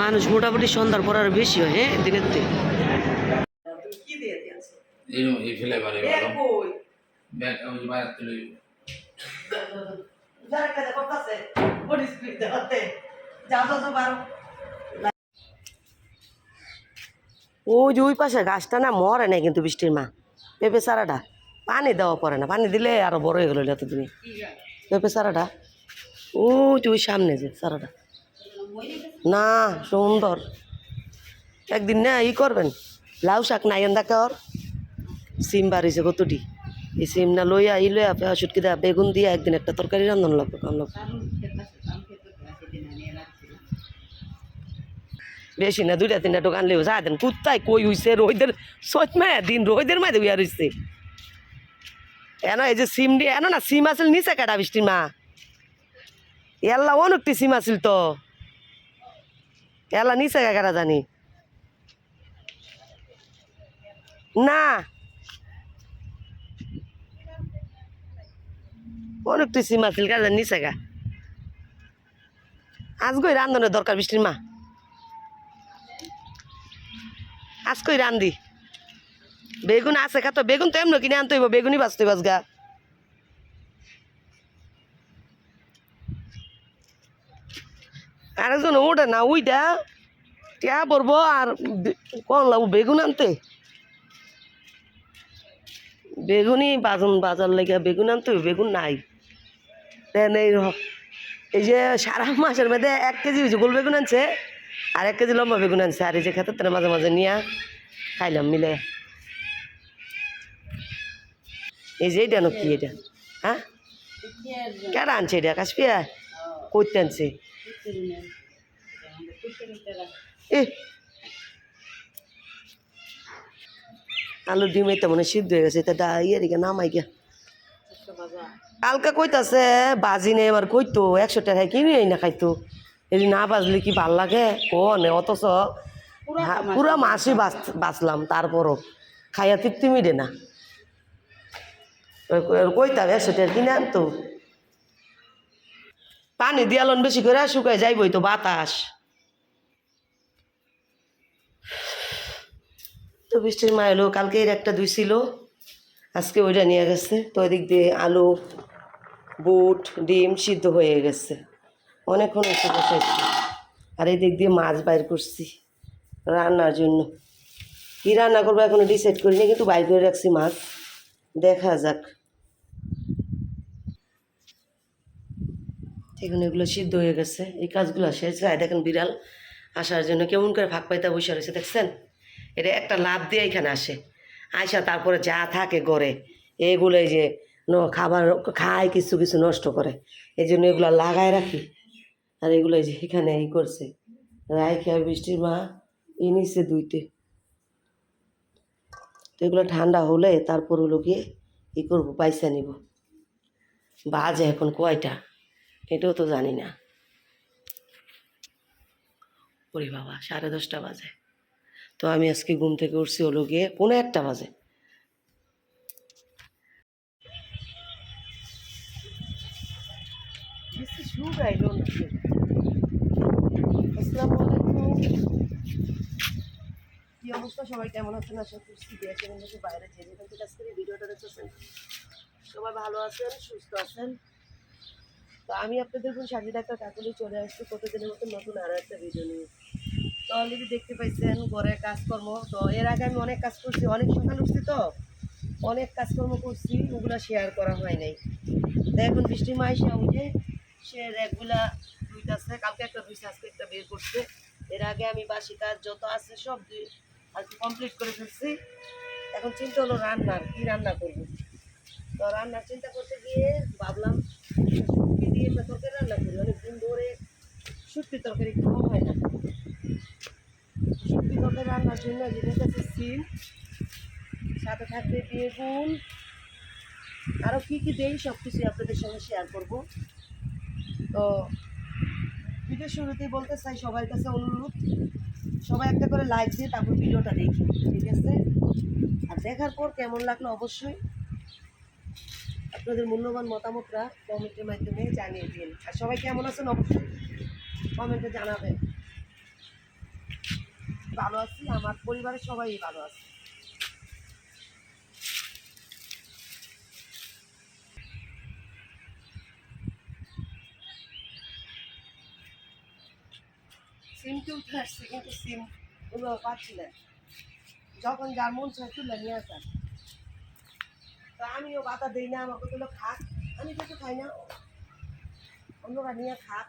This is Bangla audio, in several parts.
মানুষ মোটামুটি সন্ধ্যার পর আরও বেশি হয় হ্যাঁ দিনের থেকে এই ফেলে পারে ব্যাগ ওই যে বাইরে তুলে ওই যে ওই পাশে গাছটা না মরে নাই কিন্তু বৃষ্টির মা। পেঁপে সারাটা পানি দেওয়া পড়ে না পানি দিলে আরও বড় হয়ে গেলো এতদিনে। পেঁপে সারাটা ও, তুই সামনে যে, সারাটা। না, সুন্দর। একদিন না, ই করবেন, লাউ শাক নাই এন্দা কর। সিম বাড়িছে কতটি? এই সিম না লইয়া, ই লইয়া সুটকি দেয়া বেগুন দিয়া একদিন একটা তরকারি রান্ধন লাগবে কারণ বেশি না, দুইটা, তিনটা দোকান লেও যা দেন, কুত্তায় কই হইছে রোহিদের সচ মায়, দিন রোহিদের মায় উইয়া রইছে এন এই যে সিম দিয়ে এন না সিম আছিল নিচে কাটা বৃষ্টির মা এল্লা অনেকটি সিম আছিল তো। এল্লা নিচে কাটা জানি। না। অনেকটি সিম আছিল কাটা নিচে গা। আজগই রান্ধনের দরকার বৃষ্টির মা। আজকই রান্ধি। বেগুন আছে খাতো বেগুন তো এমন কিনে আনতে হইব, বেগুনই বাঁচতে বাস গা আরেকজন ওটা না উইটা টিয়া পড়ব আর কোন লাগবো, বেগুন আনতে? বেগুনই বাজন বাজার লেগে বেগুন আনতে বেগুন নাই। এই এই যে সারা মাসের মধ্যে এক কেজি গোল বেগুন আনছে, আর এক কেজি লম্বা বেগুন আনছে। আর এই যে খেতে মাঝে মাঝে নিয়ে খাইলাম মিলে। এই যে এটা নো কি এটা হ্যাঁ? কেডা আনছে এটা কাশপিয়া করতে আনছে। এ আলু ডিম এটা মনে সিদ্ধ হয়ে গেছে এটা ডা ইয়ে দিকে নামাই গিয়া। কালকা কইতাছে বাজি নেই এবার কইতো একশো টাকায় কিনে না খাইতো। এই না বাজলে কি ভালো লাগে? কনে অথচ পুরা মাসই বাঁচ- বাঁচলাম তারপরও খাইয়া তৃপ্তি মিটে না। কইতাম একশো টাকা কিনে আনতো। পানি দিয়ালন বেশি করে শুকাই যাইবই তো বাতাস। তো বৃষ্টির মা এলো, কালকে এর একটা দুই ছিল, আজকে ওইটা নিয়ে গেছে। তো ওইদিক দিয়ে আলু, বুট, ডিম সিদ্ধ হয়ে গেছে। অনেকক্ষণ একটু বসাইছি আর এই দিক দিয়ে মাছ বাইর করছি রান্নার জন্য। কী রান্না করব এখনও ডিসাইড করিনি, কিন্তু বাইর করে রাখছি মাছ। দেখা যাক। এখন এগুলো সিদ্ধ হয়ে গেছে। এই কাজগুলো শেষ গায়ে দেখেন বিড়াল আসার জন্য কেমন করে ফাঁক পাইতা বসে রয়েছে, দেখছেন? এটা একটা লাভ দিয়ে এখানে আসে। আইসা তারপরে যা থাকে গড়ে এগুলো যে ন, খাবার খায়, কিছু কিছু নষ্ট করে। এই জন্য এগুলো লাগায় রাখি। আর এগুলো যে এখানে এই করছে। রাইখা বৃষ্টির মা, ই নিচে দুইতে তো এগুলো ঠান্ডা হলে তারপর হলো গিয়ে ই করব পয়সা নিব। বাজে এখন কয়টা? এটাও তো জানি না। ওরে বাবা সাড়ে দশটা বাজে। তো আমি আজকে ঘুম থেকে উঠছি হলো গিয়ে পৌনে একটা বাজে। কি অবস্থা? সবাই কেমন আছেন? আশা করছি দেশ এবং দেশের বাইরে যে যেখান থেকে আজকের ভিডিওটা দেখতেছেন? সবাই ভালো আছেন? সুস্থ আছেন? তো আমি আপনাদের কোন সাজি ডাক্তার কাকুলি চলে আসছি, প্রতিদিনের মতো নতুন আরও একটা ভিডিও নিয়ে। তো অলরেডি দেখতে পাইছেন ঘরের কাজকর্ম। তো এর আগে আমি অনেক কাজ করছি, অনেক সকাল উঠছি তো। অনেক কাজকর্ম করছি, ওগুলো শেয়ার করা হয় নাই। তো এখন বৃষ্টি মাইসা উঠে, সে র্যাকগুলা ধুইতেছে, কালকে একটা ধুইছে, আজকে একটা বের করছে। এর আগে আমি বাসি কাজ যত আছে সব দুই আর কমপ্লিট করে ফেলছি। এখন চিন্তা হলো রান্নার, কী রান্না করব? তো রান্নার চিন্তা করতে গিয়ে ভাবলাম তরকারি তরকারি খাওয়া হয় না শুটকি তরকারি রান্নার জন্য সিম সাথে থাকবে বেগুন আরও কী কী দেই সব কিছুই আপনাদের সঙ্গে শেয়ার করব তো, ভিডিও শুরুতেই বলতে চাই সবার কাছে অনুরোধ, সবাই একটা করে লাইক দিয়ে তারপর ভিডিওটা দেখি ঠিক আছে? আর দেখার পর কেমন লাগল, অবশ্যই আপনাদের মূল্যবান মতামতটা কমেন্টের মাধ্যমে জানিয়ে দিন। আর সবাই কেমন আছেন? অবশ্যই কমেন্টে জানাবেন। ভালো আছি? আমার পরিবারের সবাই ভালো আছে। সিমটি উঠে আসছে, কিন্তু সিম ওগুলো পাচ্ছি না। যখন যার মন চায় তুলে নিয়ে আসার তো আমিও বাতা দিই না, আমাকে তুলো খাক, আমি কিছু খাই না। অন্যরা নিয়ে খাক,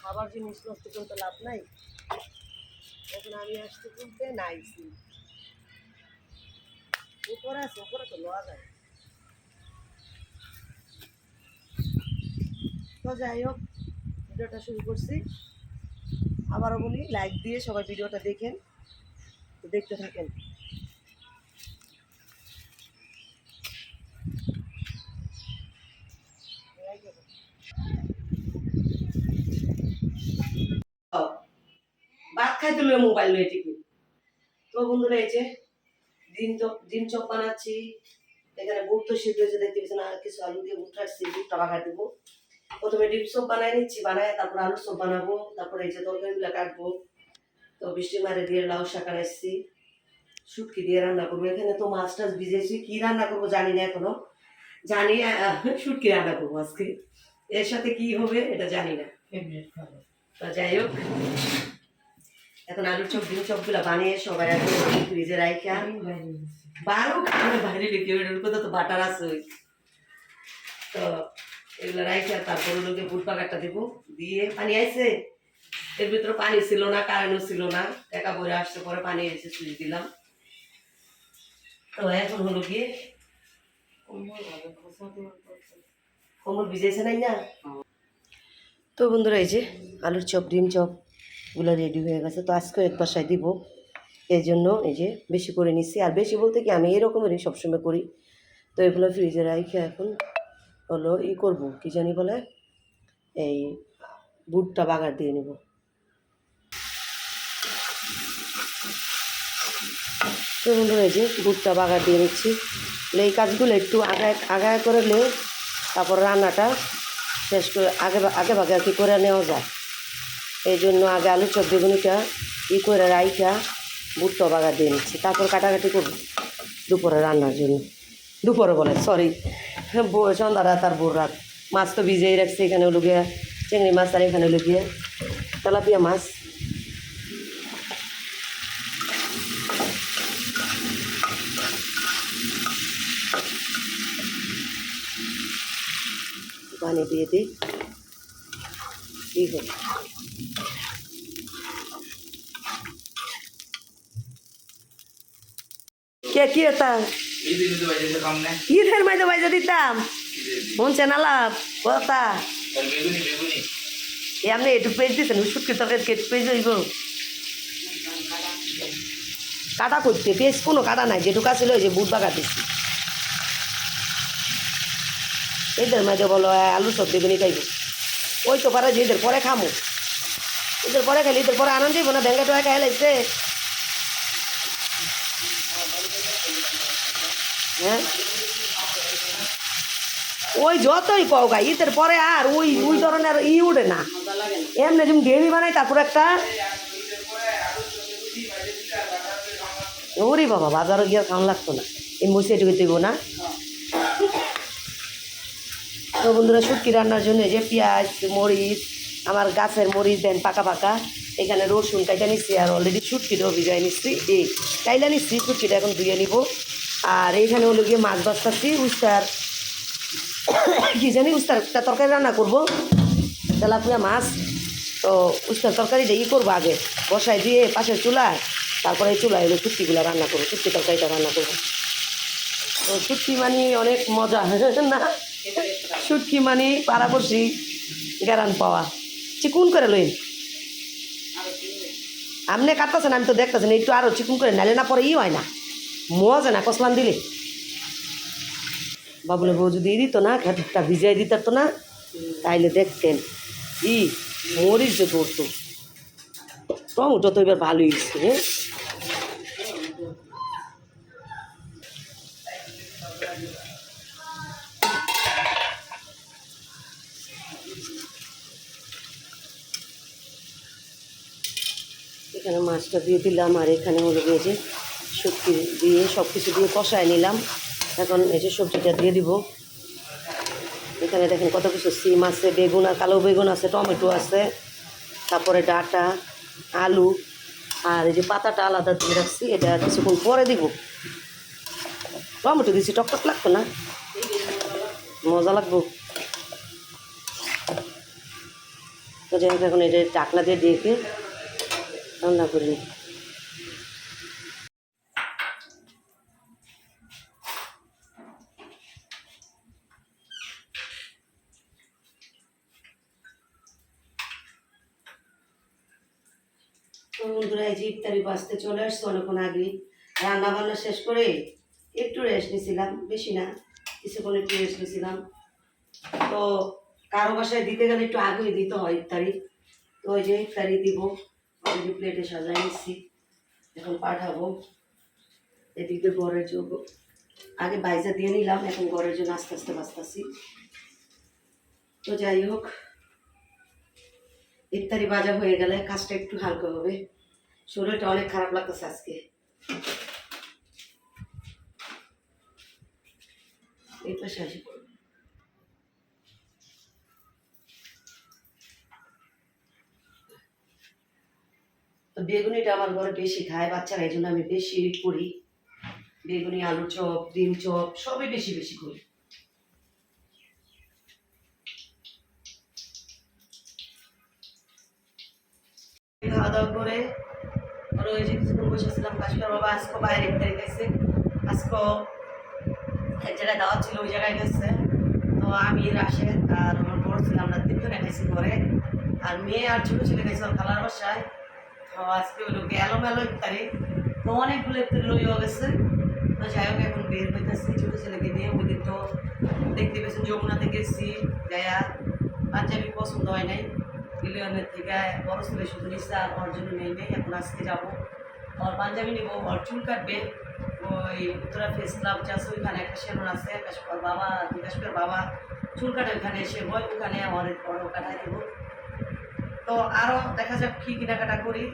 খাবার জিনিস নষ্ট করতে লাভ নাই। এখন আমি আসতে তুলতে নাই সিম উপরে আছে, উপরে তো লওয়া যায়। তো যাই হোক, ভিডিওটা শুরু করছি। আবারও বলি লাইক দিয়ে সবাই ভিডিওটা দেখেন, তো দেখতে থাকেন ভাত খাইতে লয়ে মোবাইল লয়ে টিপি। তো বন্ধুরা এই যে ডিম চপ ডিম চপ বানাচ্ছি। এখানে বুট তো সিদ্ধ হয়েছে দেখতে পেয়েছেন আর কিছু আলু দিয়ে বুট রাখছি বুটটা বাগার দেবো। প্রথমে ডিম চপ বানাই নিচ্ছি বানায় তারপর আলু চপ বানাবো তারপরে এই যে তরকারিগুলো কাটবো। তো বৃষ্টি মারে দিয়ে লাউ শাক আনাইছি শুটকি দিয়ে রান্না করব। এখানে তো মাছ টাছ ভিজেছি কি রান্না করব জানি না এখনও। জানি শুটকি রান্না করব আজকে। এর সাথে কি হবে এটা জানি না। তো যাই হোক। এখন আলুর চপ ডিম চপগুলো বানিয়ে সবাই ফ্রিজে রাখা বারো খাবার বাইরে রেখে ওটার কোথাও তো বাটার আছে। তো এগুলো রাখা তারপর ওগুলোকে বুট পাকারটা দেবো। দিয়ে পানি আইছে। এর ভিতরে পানি ছিল না কারেন্টও ছিল না। টাকা বইরে আসতে পরে পানি এসে সুইচ দিলাম। তো এখন হলো গিয়ে কোমর ভিজেছে নাই না? তো বন্ধুরা, এই যে আলুর চপ, ডিম চপ গুলো রেডি হয়ে গেছে। তো আজকে এক বাসায় দিব। এই জন্য এই যে বেশি করে নিচ্ছি আর বেশি বলতে কি আমি এরকমেরই সবসময় করি। তো এগুলো ফ্রিজে রাখি এখন হলো ই করব। কি জানি বলে? এই বুটটা বাগার দিয়ে নেব। তো এই যে বুটটা বাগার দিয়ে নিচ্ছি। এই কাজগুলো একটু আগায় আগায় করে নিয়ে তারপর রান্নাটা শেষ করে আগে আগে ভাগে আর কি করে নেওয়া যায়। এই জন্য আগে আলু চপ বেগুনিটা ই করে রাইখা বুটটা বাগার দিয়ে নিচ্ছি। তারপর কাটাকাটি করব দুপুরে রান্নার জন্য। দুপুরে বলে সরি সন্ধ্যা রাত আর ভোর রাত। মাছ তো ভিজেই রাখছে, এখানে হলো গিয়ে চিংড়ি মাছ আর এখানে হলো গিয়ে তেলাপিয়া মাছ। পানি দিয়ে দিই। কি হবে কে, কি এটা? ঈদের মাঝে বাইজা দিতাম। শুনছেন আলাপ? কথা? এ, আপনি একটু পেজ দিতেন সুটকি তরকারি কেটে পেজ হইব। কাটা করতে পেজ কোনো কাটা নাই, যেটুকু ছিল যে বুট বাগা দিচ্ছি এদের মাঝে বলো আলু সব বেগুনি খাইব। ওই তো পারে যে এদের পরে খামো। এদের পরে খাইলে এদের পরে আনন্দ দিব না? ব্যাঙ্গা টোয়া খাই হ্যাঁ? ওই যতই কও গা, ঈদের পরে আর ওই ওই ধরনের ই উঠে না। এমনি যেমন গ্রেভি বানাই, তারপর একটা ওরে বাবা, বাজারে গিয়ে খাওয়া লাগতো না। এই মসিয়ে টুকে দেবো না। তো বন্ধুরা শুটকি রান্নার জন্য যে পেঁয়াজ, মরিচ, আমার গাছের মরিচ দেন পাকা পাকা। এখানে রসুন কাইটা নিচ্ছি আর অলরেডি শুটকিটাও ভিজাই নিচ্ছি এই কাইলা নিচ্ছি শুটকিটা এখন ধুয়ে নিব। আর এইখানে হলো গিয়ে মাছ বাছতাছি উস্তার কি জানি, উস্তার তরকারি রান্না করব। তেলাপিয়া মাছ। তো উস্তার তরকারিটা ই করব আগে। বসায় দিয়ে পাশের চুলায়, তারপরে এই চুলায় হলো শুটকিগুলো রান্না করব, শুটকি তরকারিটা রান্না করব। তো শুটকি মানে অনেক মজা, না? শুটকি মানে পাড়াপড়শি, গ্যারান পাওয়া। চিকুন করে লইন? আপনি কাটতেছেন, আমি তো দেখতেছেন একটু আরও চিকুন করে নালে না, পরে ই হয় না। মজা না কসলান দিলে। বাবুলে বউ যদি দিত না খেটটা ভিজাই দিত তো না, তাইলে দেখতেন, ই মরিচ যে পড়তো টমেটো তো এবার ভালোই হ্যাঁ? এখানে মাছটা দিয়ে দিলাম আর এখানে হলো গিয়ে যে দিয়ে সব কিছু দিয়ে কষায় নিলাম। এখন এই যে সবজিটা দিয়ে দিব। এখানে দেখেন কত কিছু সিম আছে, বেগুন আর কালো বেগুন আছে, টমেটো আছে, তারপরে ডাটা, আলু আর এই যে পাতাটা আলাদা দিয়ে রাখছি, এটা কিছুক্ষণ পরে দিব। টমেটো দিছি, টক টক লাগতো না? মজা লাগবো। এখন এটা টাকলা দিয়ে ডেকে রান্না করি। তো বন্ধুরা, এই যে ইফতারি বাঁচতে চলে আসছে অনেকক্ষণ আগে। রান্না বান্না শেষ করে একটু রেস্ট নিয়েছিলাম বেশি না, কিছুক্ষণ একটু রেস্ট নিয়েছিলাম তো কারও বাসায় দিতে গেলে একটু আগে দিতে হয় ইফতারি। তো ওই যে ইফতারি দিব। অলরেডি প্লেটে সাজাই নিচ্ছি। এখন পাঠাবো। এদিকে ঘরের জন্য আগে বাইজা দিয়ে নিলাম, এখন ঘরের জন্য আস্তে আস্তে বাঁচতেছি তো যাই হোক, ইফতারি বাজা হয়ে গেলে কাজটা একটু হালকা হবে। শরীরটা অনেক খারাপ লাগতেছে আজকে। এই আসি তো বেগুনিটা আমার ঘরে বেশি খায়, বাচ্চারা এই জন্য আমি বেশি করি। বেগুনি, আলু চপ, ডিম চপ, সবই বেশি বেশি করি। খাওয়া দাওয়া করে আর ওই যে কিছুক্ষণ বসেছিলাম কাশ্মীর বাবা আজকে বাইরে ইফতারি গেছে। আজকে এক জায়গায় দাওয়াত ছিল, ওই জায়গায় গেছে। তো আমি, রাশেদ আর আমার বড় ছিল, আমরা তিনজনে খাইছি ঘরে। আর মেয়ে আর ছোটো ছেলে গেছে ওর খালার বাসায়। আজকে ওই লোক এলো মেলো ইফতারি। তো অনেকগুলো ইফতারি লইও গেছে। তো যাই হোক, এখন বের হইতেছি। ছোটো ছেলেকে নিয়ে ওই তো দেখতে পেয়েছেন যমুনাতে গেছি গায়া পাঞ্জাবি পছন্দ হয় নাই। বিলিয়নের থেকে বড় ছেলে শুধু নিচ্ছে আর ওর জন্য নেই নেই। এখন আজকে যাব। ওর পাঞ্জাবি নিবো, ওর চুল কাটবে। ওই উত্তরা ফেস ক্লাব যাচ্ছে ওইখানে একটা সেলুন আছে। কাশপুর বাবা কাশপুর বাবা। চুল কাটে ওইখানে এসে হয় ওখানে, আমার বড় কাটাই দেবো। তো আরও দেখা যাক কী কেনাকাটা করি।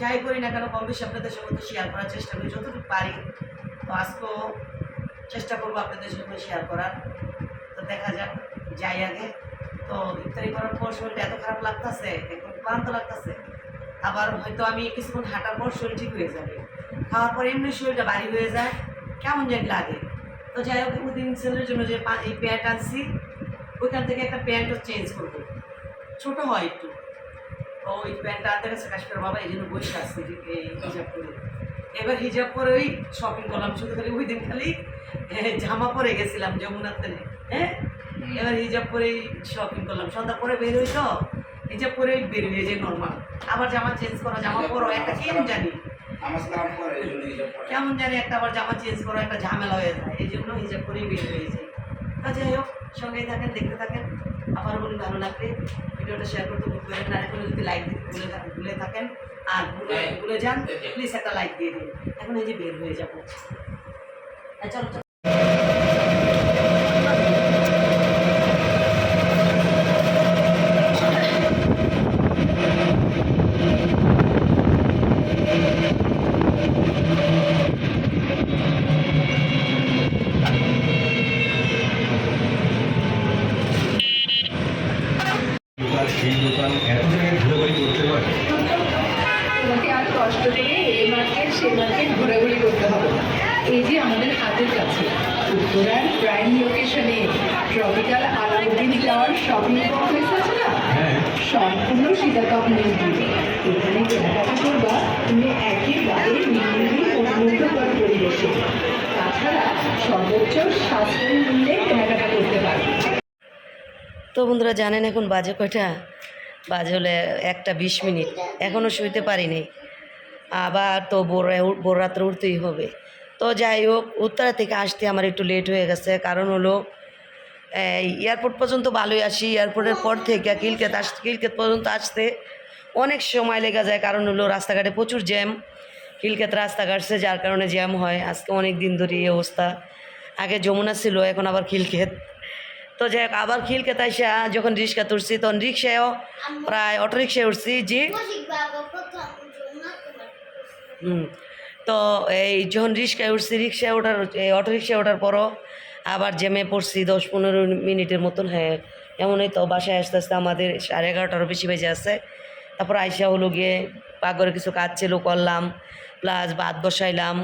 যাই করি না কেন, কম বেশি আপনাদের সঙ্গে শেয়ার করার চেষ্টা করি, যতটুকু পারি। তো আজকেও চেষ্টা করব আপনাদের সঙ্গে শেয়ার করার। তো দেখা যাক, যাই আগে। তো ইফতারি করার পর শরীরটা এত খারাপ লাগতেছে, একদম ক্লান্ত লাগতেছে। আবার হয়তো আমি কিছুক্ষণ হাঁটার পর শরীর ঠিক হয়ে যাবে। খাওয়ার পর এমনি শরীরটা ভারী হয়ে যায়, কেমন যেন লাগে। তো যাই হোক ওদিন ছেলের জন্য যে এই প্যান্ট আনছি, ওইখান থেকে একটা প্যান্টও চেঞ্জ করব। ছোটো হয় একটু। তো ওই প্যান্টটা আনতে গেছে কাশ্মীর বাবা এই জন্য বসে আসছে হিজাব করে এবার হিজাব করে ওই শপিং করলাম শুধু খালি ওই দিন খালি জামা পরে গেছিলাম যমুনার তেলে হ্যাঁ? এবার হিজাব পরেই শপিং করলাম। সন্ধ্যা পরে বের হই তো হিজাব পরে বের হয়ে যায় নর্মাল আবার জামা চেঞ্জ করো জামা পরো একটা কেমন জানি? কেমন জানি একটা আবার জামা চেঞ্জ করো একটা ঝামেলা হয়ে যায় এই জন্য হিজাব করেই বের হয়ে যায় তা যাই হোক সঙ্গেই থাকেন দেখতে থাকেন। আবার বলি ভালো লাগবে ভিডিওটা শেয়ার করতে ভুলবেন না। এখন যদি লাইক দিতে ভুলে থাকেন ভুলে থাকেন আর ভুলে ভুলে যান প্লিজ একটা লাইক দিয়ে দিন। এখন এই যে বের হয়ে যাব। চলো চলো। দোকান সেই দোকান এত জায়গায় ঘোরাঘুরি করতে পারে তোমাকে আর কষ্ট করে এই মার্কেট সেই মার্কেট ঘোরাঘুরি করতে হবে এই যে আমাদের হাতের কাছে উত্তরার প্রাইম লোকেশনে tropical Alauddin tower shopping complex আছে না? হ্যাঁ। সম্পূর্ণ শীতাতপ নির্ভর এখানে কেনাকাটা করবা তুমি একেবারে নির্ভুল ও মুগ্ধকর পরিবেশে। তাছাড়া সর্বোচ্চ সাশ্রয়ী মূল্যে কেনাকাটা করতে পারবে। তো বন্ধুরা জানেন এখন বাজে কয়টা? বাজে হলে একটা বিশ মিনিট। এখনও শুইতে পারিনি। আবার তো বোর বোর রাত্রে উঠতেই হবে। তো যাই হোক, উত্তরা থেকে আসতে আমার একটু লেট হয়ে গেছে। কারণ হলো এয়ারপোর্ট পর্যন্ত ভালোই আসি এয়ারপোর্টের পর থেকে কিলকেত আস কিলকেত পর্যন্ত আসতে অনেক সময় লেগে যায়। কারণ হলো, রাস্তাঘাটে প্রচুর জ্যাম। কিলকেত রাস্তা কাটছে যার কারণে জ্যাম হয়। আজকে অনেক দিন ধরে এই অবস্থা। আগে যমুনা ছিল, এখন আবার খিলক্ষেত তো যাই হোক, আবার খিলক্ষেত আইসা যখন রিক্সা তুলছি, তখন রিক্সায়ও প্রায় অটো রিক্সায় উঠছি, জি। হুম। তো এই যখন রিক্সায় উঠছি, রিক্সায় ওঠার, এই অটো রিক্সায় ওঠার পরও আবার জ্যামে পড়ছি, দশ পনেরো মিনিটের মতন হ্যাঁ এমনই তো বাসায় আস্তে আস্তে আমাদের সাড়ে এগারোটারও বেশি বেজে আছে। তারপর আইসা হলো গিয়ে পাকঘরে কিছু কাজ ছিল, করলাম প্লাস ভাত বসাইলাম,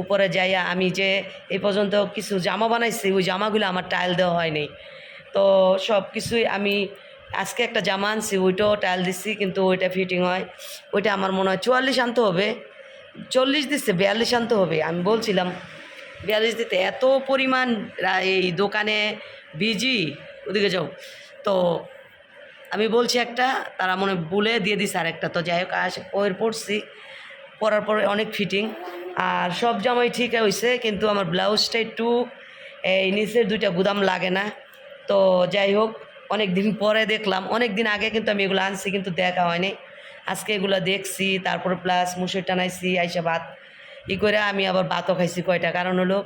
উপরে যাইয়া আমি যে এই পর্যন্ত কিছু জামা বানাইছি, ওই জামাগুলো আমার টাইল দেওয়া হয়নি। তো সব কিছুই আমি আজকে একটা জামা আনছি, ওইটাও টাইল দিচ্ছি কিন্তু ওইটা ফিটিং হয়। ওইটা আমার মনে হয় চুয়াল্লিশ আনতে হবে। চল্লিশ দিচ্ছে, বিয়াল্লিশ আনতে হবে। আমি বলছিলাম, বিয়াল্লিশ দিতে এত পরিমাণ এই দোকানে বিজি ওদিকে যাও। তো আমি বলছি একটা, তারা মনে বলে দিয়ে দিছে আর একটা তো যাই হোক, আস ওয়ের পড়ছি পরার পরে অনেক ফিটিং আর সব জামাই ঠিক হয়েছে কিন্তু আমার ব্লাউজটা একটু, এই নিচের দুইটা গুদাম লাগে না। তো যাই হোক অনেক দিন পরে দেখলাম অনেক দিন আগে কিন্তু আমি এগুলো আনছি, কিন্তু দেখা হয়নি। আজকে এগুলো দেখছি, তারপরে প্লাস মুসুর টানাইছি, আইসা ভাত ই করে আমি আবার ভাতও খাইছি কয়টা। কারণ হলো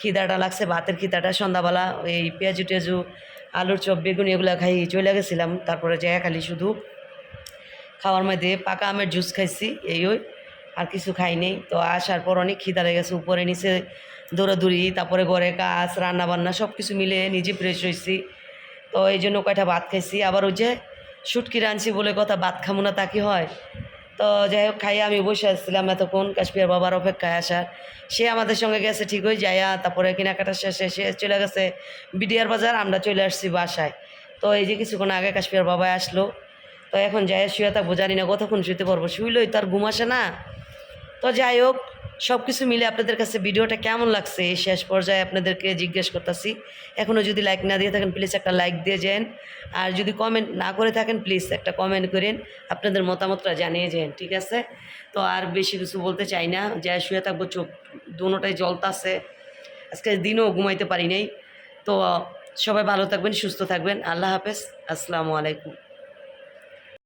খিদাটা লাগছে, ভাতের খিদাটা সন্ধ্যাবেলা এই পেঁয়াজু টেজু, আলুর চপ, বেগুন এগুলো খাই চলে গেছিলাম। তারপরে জায়গা খালি শুধু খাওয়ার মধ্যে পাকা আমের জুস খাইছি, এই ওই। আর কিছু খাই নেই তো আসার পর অনেক খিদা লেগেছে, উপরে, নিচে দৌড়াদৌড়ি, তারপরে ঘরে কাজ রান্না বান্না সব কিছু মিলে নিজে ফ্রেশ হয়েছি তো এই জন্য কয়টা ভাত খাইছি। আবার ওই যে শুটকি রাঁধছি বলে কথা, ভাত খামো না তা কি হয়? তো যাই হোক, খাইয়ে আমি বসে আসছিলাম এতক্ষণ, কাশ্মীর বাবার অপেক্ষায় আসার। সে আমাদের সঙ্গে গেছে ঠিক হয়ে যাইয়া তারপরে কেনাকাটা শেষে সে চলে গেছে বিডিআর বাজার, আমরা চলে আসছি বাসায়। তো এই যে কিছুক্ষণ আগে কাশ্মীর বাবা আসলো। তো এখন যাই শুয়ে থাকব, জানি না কতক্ষণ শুতে পারব। শুইলেই তো আর ঘুম আসে না। তো যাই হোক সব কিছু মিলে আপনাদের কাছে ভিডিওটা কেমন লাগছে? এই শেষ পর্যায়ে আপনাদেরকে জিজ্ঞেস করতেছি। এখনও যদি লাইক না দিয়ে থাকেন প্লিজ একটা লাইক দিয়ে যান। আর যদি কমেন্ট না করে থাকেন প্লিজ একটা কমেন্ট করেন। আপনাদের মতামতটা জানিয়ে যান, ঠিক আছে? তো আর বেশি কিছু বলতে চাই না। যাই শুয়ে থাকব, চোখ দুটাই জলতাছে আজকে দিনও ঘুমাইতে পারি নাই। তো সবাই ভালো থাকবেন, সুস্থ থাকবেন। আল্লাহ হাফেজ। আসসালামু আলাইকুম।